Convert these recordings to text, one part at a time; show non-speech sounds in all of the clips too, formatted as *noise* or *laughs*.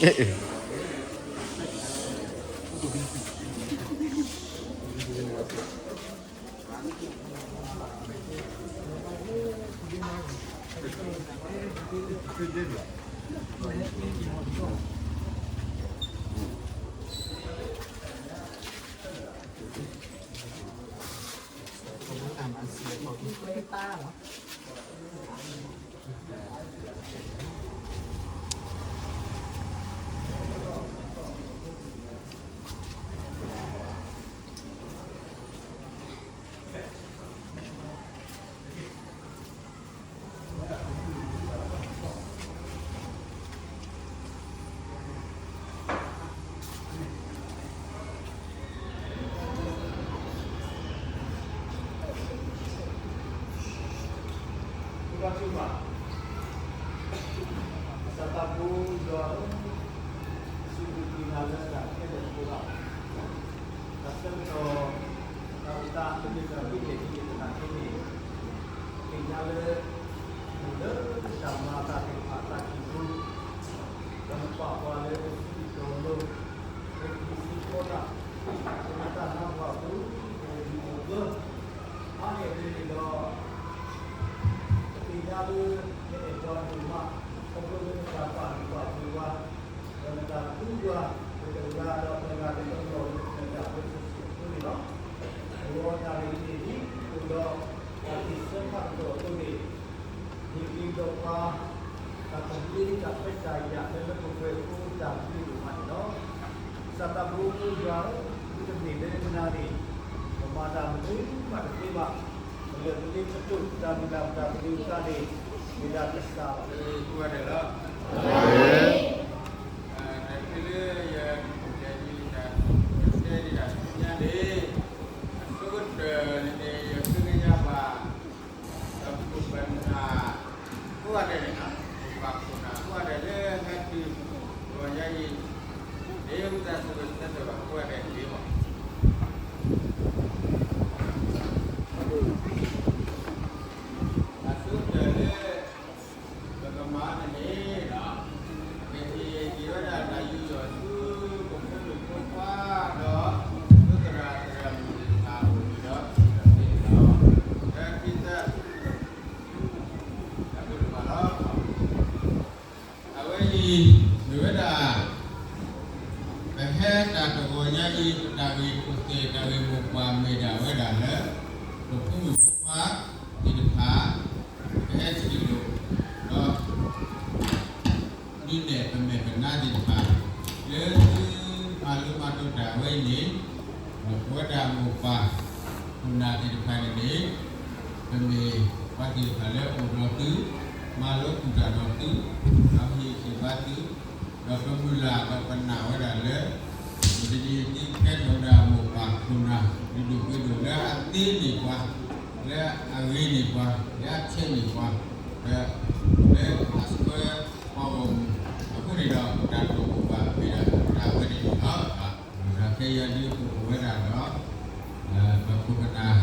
*laughs* 我们谈安息，保持。pulang rumah tabung dua dan kita dah Rasa kalau kita lebih Jadi kita tenang ini Mula Sama tak tempat tak Tempat kuala đấy cần để ba kỳ khả lẽ ổn đầu tứ ma lốt cũng trả đầu tứ làm gì thì ba tứ. Và con vui là và phần nào ở đà lễ. Thì đi đi cái đầu đà một bạc cùng nào đi được cái đường lẽ ăn tin đi qua lẽ ăn ghi đi qua lẽ ăn chơi đi qua lẽ lẽ ăn sơ bao gồm không đi đâu đạt được và bây giờ đã về đi ở cái đi cùng với đà đó. À, và cùng với đà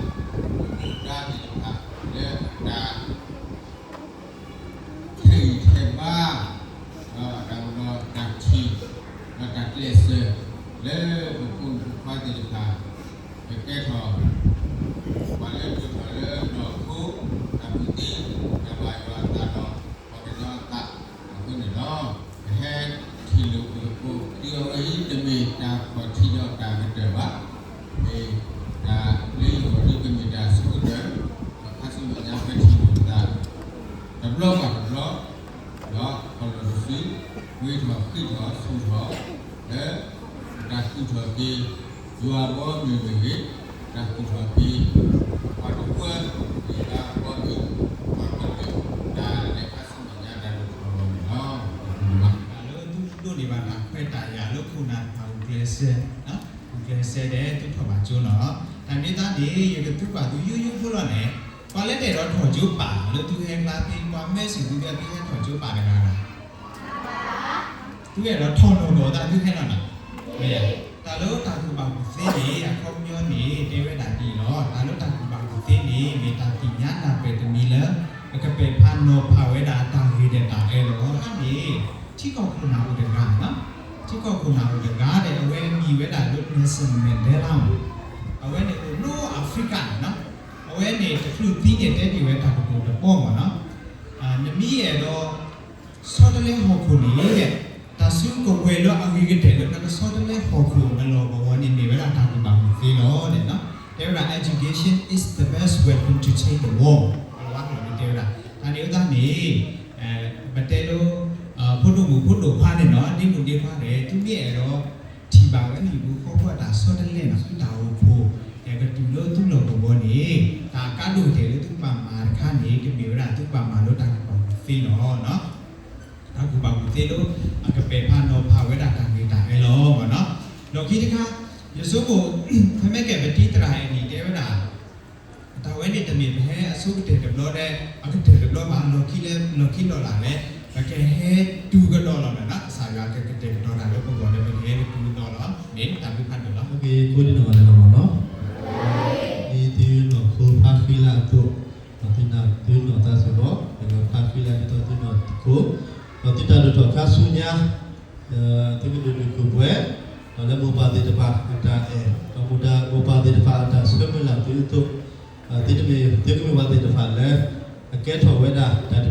แล้วผมคุณควายติดตาไปแก้คอ ဘူးကလေးစနော်ကလေးစတဲ့သူထပါကျိုးနော်ဒါမိသားဒီရကသူပါသူယူယူဖလို့နဲ့ပါလက်တဲ့တော့ထော်ကျိုးပါလို့သူဟဲလာပြီးကွာမဲစီသူကပြီးဟဲထော်ကျိုးပါတယ်ကားလားသူရဲ့တော့ထော်လို့တော့ဒါသူဟဲနော်နော်မေးတာလို့တာကူပါဘူးသေးနေအခုမျိုးနေတေဝဒာတီနော်တာလို့တာကူပါဘူးသေးနေမေတာတိညာနာပေတမီလာကပေဖန်နောဖဝေဒာတာဝိဒတာအဲလောအဲ့ဒီချိကောခုနာဥဒကနော်ချိကောခုနာဥဒကတဲ့အဝဲမီဝဲတာလို့န စမန်ဒဲလောအဝဲနေနိုအာဖရိကနော်အဝဲနေတခုတီးနေတဲ့ဒီဝဲတာကိုတော့ပေါ့မနော်အာနမီရဲ့တော့စောတလဲဟောခုနေရဲ့တဆုကိုဝဲလို့အဝိကတဲ့လို့တော့စောတလဲဟောခုနလောဘဝနေနေဝဲတာတာကိုပါသေးလို့တဲ့နော် Tera education is the best weapon to change the world. ဘာလို့လဲ Tera ဒါနေဥဒ နေအဲမတဲလို့အဖုတ်တို့ဘူးဖုတ်တို့ဖားနေနော်ဒီမှုဒီဖားတယ်သူမြဲတော့ဒီပါပဲဒီဘူးခေါ်ဖို့တာဆော့တယ်လေနော်တာဟုတ်ဖို့အဲကတူလို့သူ့လောဘောနေဒါကတ်လို့တယ်လို့သူပါမှာခါနေဒီမျိုးရာသူပါမှာလို့တာပေါ့ဖီနော်နော်ဒါကူပါဘူးတေလို့အကပေဖာနော်ဖာဝဲတာတာနေတာအဲလောပေါ့နော်လောကီတခါယစုကိုဖမဲကဲပတိတရာနေတယ်ဝဒါတာဝဲနေတမီပဲအစုတဲ့ဒဘလို့တဲ့အကတဲ့ဒဘလို့မှာလောကီလေလောကီလောလာလေ ဘကဲဟဲတူကတော့လာမယ်နော်စာရကကတဲ့တော့လာလို့ပုံပေါ်လည်းပဲဟဲတူတော့လာမင်းတာပြီးဖတ်တော့လား Oke, kau di mana nama no? Itu no kau pafila tu, nanti nak tu no tak sebab, dengan pafila itu tu no kau, nanti tak ada kasunya, tu kita duduk kau buat, kalau mau pada depan ada eh, kalau muda mau pada depan ada semua tu itu, tidak me, tidak me pada depan le, akan tahu weda, tak ada mimi, tak ada muda suwe, dah, di မူတိပါတိဖာဝဒတိ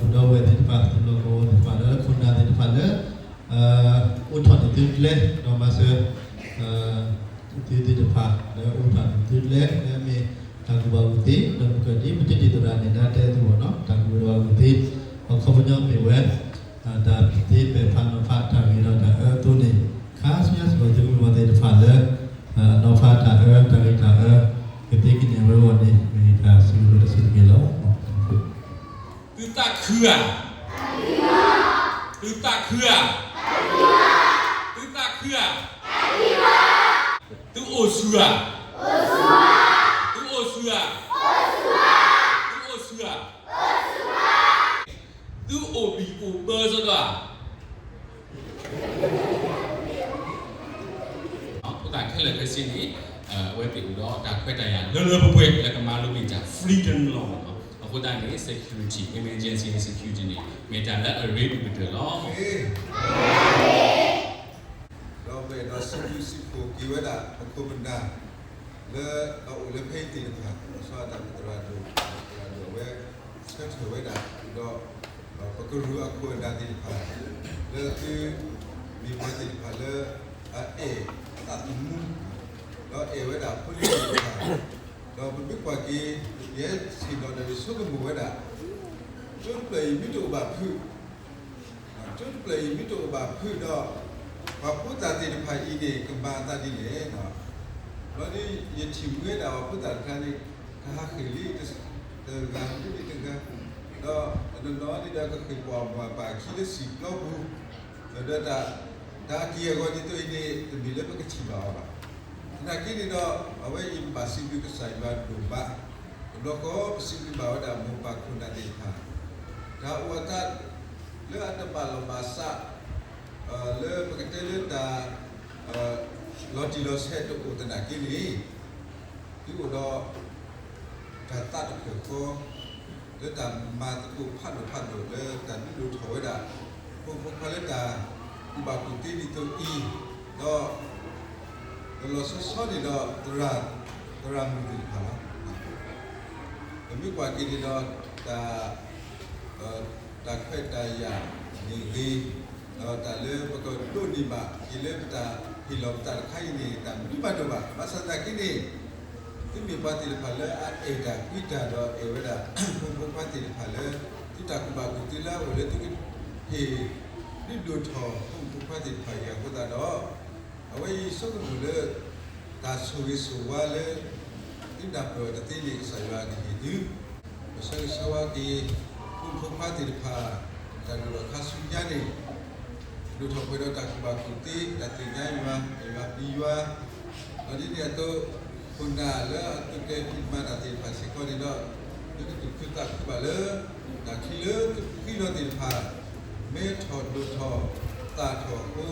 ဘုဒ္ဓဝေတိပါတိလောကောတိပါလခုနာတိပါလအာဥထန်တိလေတော့မဆာအာတိတိတဖာလေဥထန်တိလေမေတာကူဘာဝတိတော့ကတိမတိတိတရာနေတာတဲသူဘောနော်တာကူဘာဝတိခဖညောမေဝဲဒါတိပေဖန်နဖာတာဝီတော့ဒါအဲသူ เครือตื้อตาเครือตื้อตาเครือตื้อโอเสือตื้อโอเสือตื้อโอเสืตื้อโอบีโอเบอร์ซะด้วยตาแค่เลยไปซีนี้เอ่อไว้ติดอุดอตาแค่ใจยานเรื่อยๆไปรื่อยแล้วก็มาลูกบิจากฟรีเดนลอง แล้วคือมีมาตินผ่านแล้วเอตัดมุมแล้วเอไว้ดาพูดถึงผ่านเราเป็นบิ๊กกว่ากี้เยสิเราได้สู้กับมือไว้ တော့ဘယ်ကွာကြီးရဲ့စီတော်တယ်ဆိုကမဝဲတာ don't play မိတော့ဘာဖြူ don't play မိတော့ဘာဖြူတော့ဘာပုဒ်တာတဲ့ဖိုင်ဤနေကဘာတာဒီလေနော်ဘာဒီယချိဝဲတာဘာပုဒ်တာခံနေခါခလီတစတဂါဒီတဂါတော့နော်တော့ဒီဒါကခေပွားဘာပါခိလစီတော့ဘူးဒါဒါဒါကြီးရောဒီတော့ဤနေဒီလည်းပကချိပါပါ နာကိနေတော့အဝဲအင်ပါစီဘီကဆိုင်ဘာဒူဘာလောကောပစီဘီဘာဝဒါမူပါခုနာတိဟာဒါဝတလေအတပါလောပါစာ le pakatele da loti lo set to utana kili ki ko do ta ta to ko le ta ma tu phat do phat do le ta ni do thoi da ko ko lo so so ni do dra dra mu ti ha la mi kwa ki ni do ta ta khwet ta ya ni li တော့တလည်းဘကောတို့ဒီမှာဒီလေပတာဒီလောတာခိုင်နေတာမိဘတော့ပါမဆတ်တကိနေဒီမိပါတိဖလဲအေတာဣတာတော့အေဝဒဘုဘပါတိဖလဲတိတာကဘာကုတိလာဝလေတိဟေဒီဒုထောဘုဘပါတိဖယာကိုတာ awai ta suri suwale inda pe ta tili saywa ki du masal sawa ki kun ko patir pa ta lu ka su ya ni lu tho pe ta ki ba ku ti ta ti nya ywa ywa pi ywa ta di ya to kun da la tu ke ki ma ta ti pa si ko ni do tu tu ku ta ki ba le ta ki le tu ki lo ti pa me tho lu tho ta tho ko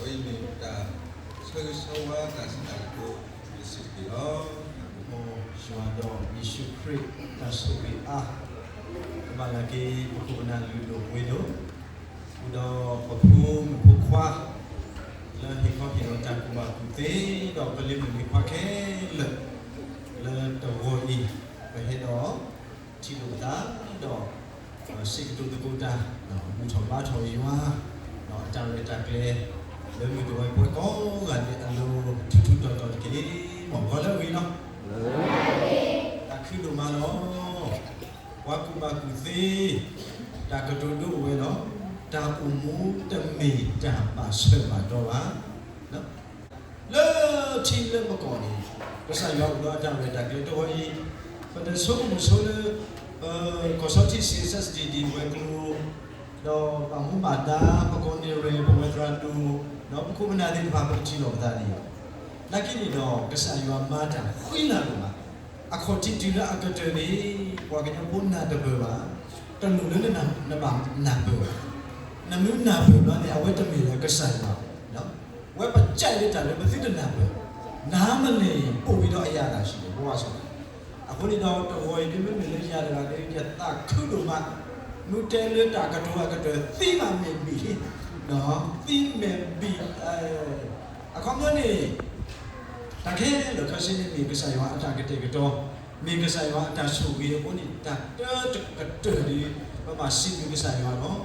oi ni ta 서유서와 다시 낳고 있으리요 주와도 예수 그리스도 다스리 아 말하기 고나 루도 위도 우도 거품 복화 lần thì có thể nó chặt mà cũng thế đó có liên mình qua khe lần lần đầu hồi đi và hết đó chỉ đủ tá đó xin tụi tụi cô ta đó mu thọ ba thọ gì hoa đó chào lại chặt lên แล้วมีตัวไอ้ปวกโตกันเนี่ยอันนู้นชุดๆตอนตอวกินนี่หมอก็เลิกอีเนาะต่ขึ้นมาเนาะว่ากูมากูซีตักกระโดดดูไว้เนาะตาอุมูตะมีตาปาเสมาตัวละเนาะเลิกชิ้นเลิกมาก่อนนี่ก็ใส่ยอดด้วยจังเลยตักเลยตัวไอ้ประเด็นสูงมุสลิเอ่อก็ส่งที่ซีซัสดีดีไว้กู တော့ပမှုမာတာပကောနီရေပဝဲထရတူနော်ပခုမနာတဲ့ဘာပချီလို့တာနေလက်ကင်းနေတော့ကစားရောက်မာတာခွေးလာလို့ပါအခုတိတိလာအကတရီပွားကညဘုန်းနာတဘဘာတလူလနနဘာနာဘနမုနာဘဘာလေအဝတ်တမီလကဆိုင်ပါနော်ဝဲပကြိုက်လိုက်တာလည်းမသိတဲ့နာဘနားမနေပို့ပြီးတော့အရာလာရှိတယ်ဘုရားဆိုတာအခုဒီတော့တော်ဝဲဒီမင်းလေးရတယ်ကလေးကတာခုလိုမှ နုတဲလတာကတော့ကတော့သိမှမြင်ပြီနော်သိမြင်ပြီအဲအခုမျိုးနေတကယ်လို့ခရှင်နေမိကစားရအတာကတဲ့ကတော့မိကစားရအတာဆူပြီးတော့နိတတတကတရီဘာမရှိမိကစားရနော်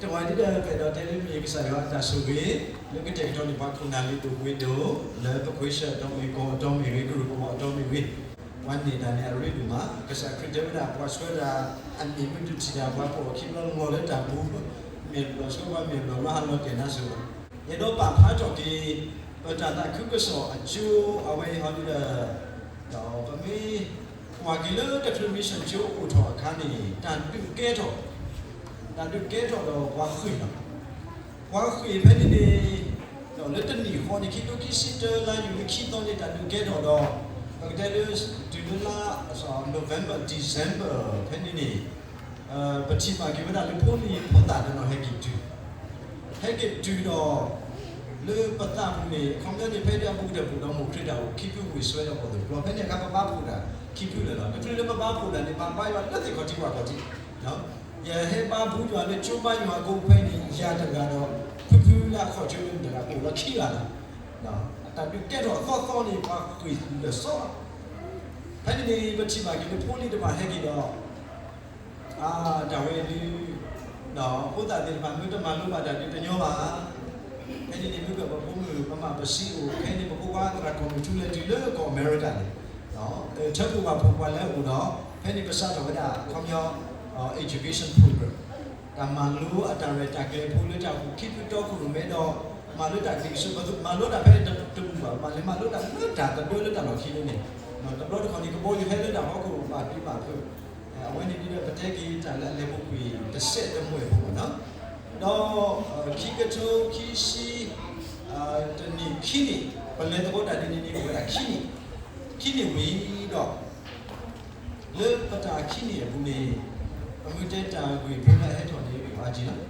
တဝိုင်းတဲ့ကတော့တယ်လီမိကစားရအတာဆူပြီးလကတဲ့တော့ဒီဘာခုနာလီတူဝီဒိုလဲပခွေးရှတော့မီကောတော့မီရီကရုကောတော့မီဝီ วันนี้ตอนนี้รีดูมาก็สักครู่เดียวนะพอช่วยละอันนี้มันดูทีเดียวว่าพอคิดว่าโง่แล้วจับบูเมียเราช่วยว่าเมียเราว่าฮัลโหลเดี๋ยวนะสิยันโดนปากพาจอกที่ but uh, that could so a Jew away on the dog for me wa gilo the permission Jew u tho khani tan tu ke tho tan tu ke tho do wa khui no wa khui phe ni ni do le tan ni ho ni ki to ki sit la yu ki to ni tan tu ke tho do but that is to la so November December phe ni ni uh but chi ma ki ba le pho ni pho ta no he ki tu he ki tu do လေပ တမ်မေကွန်မြူနတီဖေးရဘူးတဲ့ဘူးတော့မခရတာကိုခိပူဝီဆွဲတော့ပေါ်တယ်ဘလောဖက်နေကပပဘူးတာခိပူလေတော့ခရလေပပဘူးတာနေပပိုင်ရလက်တိကိုတိပါတော့တိနော်ရဟေပါဘူးကြွားလေချိုးပိုင်းမှာကိုဖိနေရတကတော့ဖူဖူလာခေါ်ချွေးနေတာကိုလခိလာနော်အတတူကဲတော့သောသောနေပါခွေလေဆော ဖက်နေပချိမာကီပိုလီတပါဟဲကီတော့အာဒါဝဲလူနော်ဘုဒ္ဓတေပါမြို့တမလို့ပါတာဒီတညောပါအဲ့ဒီနေမျိုးကဘုံမျိုးပမာပစီကိုခဲနေဘုရားကကွန်ပျူတာဒီလေကောအမေရိကန်လေနော်အဲချက်ကူကဘုံကလည်းဟိုတော့ဖဲနေပစားတော့ဒါခွန်ရော education program ကမလူအတာရတာကလေးဖိုးလို့တာကိုခိပတော့ခုမဲတော့မလူတာဒီစုဘသူမလူတာပဲတူပါမလူမလူတာလွတ်တာတော့လွတ်တာတော့ခိ နေနေနော်တော့တော့ခေါင်းကဘောယူဟဲလို့တာဟောကိုပါပြီးပါဖုအဝဲနေဒီတော့ပတက်ကြီးတာလည်းလေဘုကွေတစ်ဆက်တမွေပေါ့နော်တော့ခိကချိုခိရှိအာတနီခိနီပလဲတော့တာဒီနီနီဝဲခိနီခိနီဝီတော့လေပတာခိနီဘူးနေအမှုတက်တာကိုဘုရားအဲ့တော်နေပြီပါကြည့်နော်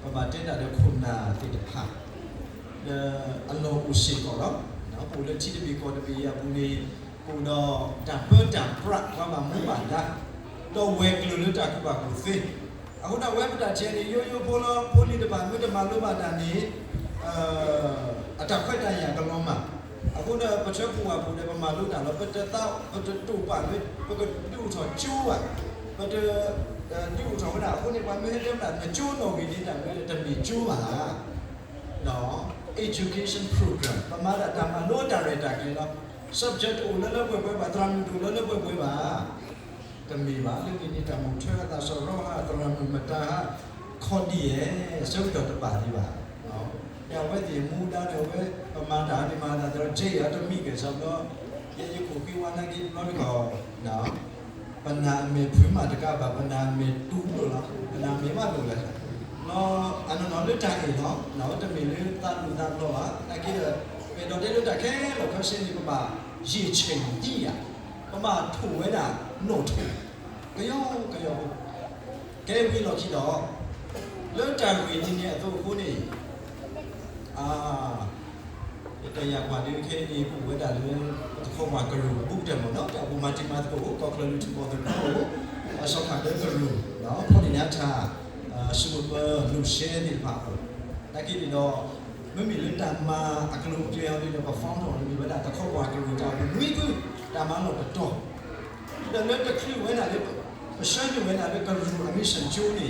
ပမာတက်တာတဲ့ခုနာတိတဟာအလောဥရှိကောနော်နော်ပူလက်ချီတပီကောတပီရဘူးနေ ကိုတော့တပတ်တပရကမမှုပါတာတော့ဝဲကလူလတာကပါကိုသိအခုတော့ဝဲပတာချဲနေရိုးရိုးပိုလောပိုလီတပါမြို့တမလို့ပါတာနေအာအတက်ခွက်တန်ရကလုံးမှာအခုတော့ပချက်ပူပါဘူးတယ်ပမာလို့တာတော့ပတတော့ပတတူပါလေပကတူထောကျိုးပါပတတူထောမတာခုနေပါမဲတယ်မှာကျိုးတော်ကြီးနေတာမဲတမီကျိုးပါနော် education program ပမာတာတမလို့ director ကလည်း subject ကိုလည်းလည်းပွဲပွဲပါတရမ်တူလည်းလည်းပွဲပွဲပါတမီပါလည်းဒီနေ့တမထွဲတာဆိုတော့ဟာတရမ်မတာခေါ်ဒီရဲ့စုပ်တော်တပါလေးပါနော်ညဝဲဒီမူတာနဲ့ဝဲပမာတာဒီမာတာတော့ဂျေရတမိကဆိုတော့ရေရကိုပြီးဝနာကြီးလို့ခေါ်နော်ပနာမေဖွင့်မှာတကပါပနာမေတူလို့လားပနာမေမလို့လားနော်အနနော်လက်တိုင်နော်နော်တမီလေးတန်လူတန်တော့ပါအကိရပေ တော့တဲ့လို့တခဲလို့ခရှင်ဒီပမာရေချိန်ကြီးရပမာထိုဝဲတာနို့ထိုကြောကြောကဲပြီးတော့ကြည့်တော့လွတ်တံဝီနည်းနဲ့အတော့ကိုနေအာတရားကွာဒီခဲဒီပူဝဲတာလေခေါ်မှာကရူပုတ်တယ်မနော်အပူမတိမတ်ကိုကောကလလူချပေါ်တယ်နော်အဆောက်ခံတဲ့ကရူနော်ဖော်နေရတာအာရှိမပလူရှဲနေပါဘူးတကိဒီတော့မမီလတမအကလူပြောင်းနေတော့ ဖောင်းတော့ဒီဘက်တာခေါ်မှာကရူတာဘူးမိကူတာမလို့တော့ဒါလည်းတခိဝဲတာလေပရှမ်းဝဲတာလေကရူအမစ်ရှင်ချိုးနေ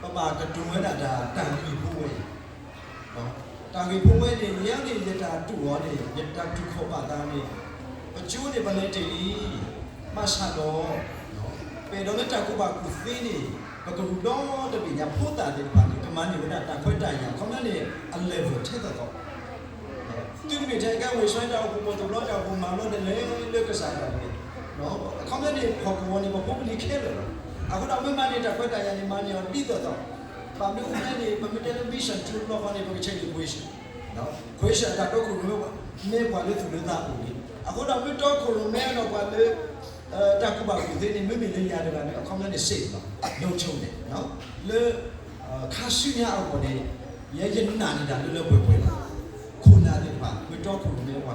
ပမာကတူဝဲတာဒါတန်ပြီးဘူးဝဲနော်တာဂီပုံဝဲနေရန်နေရတာတူရောနေရတာတူခေါ်ပါသားနေအကျိုးနေပလဲတီမဆာတော့နော်ပေတော့လက်တကူပါကူသင်းနေဘကလူတော့တပိညာဖို့တာတဲ့ပါနေက မန်းနေဝဒတာခွဲတိုင်ရခေါမနေအ level ထက်တော့သူမိတဲ့ကဝေဆွမ်းတော့ဘုံတော့တော့ဘုံမလို့လည်းလေကစားတယ်နော်ခေါမနေခေါ်ကောနေဘုံပလီခဲလို့အခုတော့မမနေတာခွဲတိုင်ရနေမနေအောင်ပြီးတော့ပါမီဦးနေပမီတယ်ဗီရှင်တူလောကနေပကချက်ကိုဝေးရှင်နော်ခွေးရှာတော့ကိုလို့မေးပါလေသူလည်းသားဦးလေအခုတော့မတော့ကိုလို့မဲတော့ပါလေအဲတကူပါကူသေးနေမိမိလေးရတယ်ကနေအကောင့်နဲ့စိတ်တော့လုံချုံတယ်နော်လေ ခါရှိညာအော်ပေါ်နေရဲရဲနာနေတာလွယ်လွယ်ပွယ်ပွယ်ခုနာနေပါမတော့ကိုလို့မဲပါ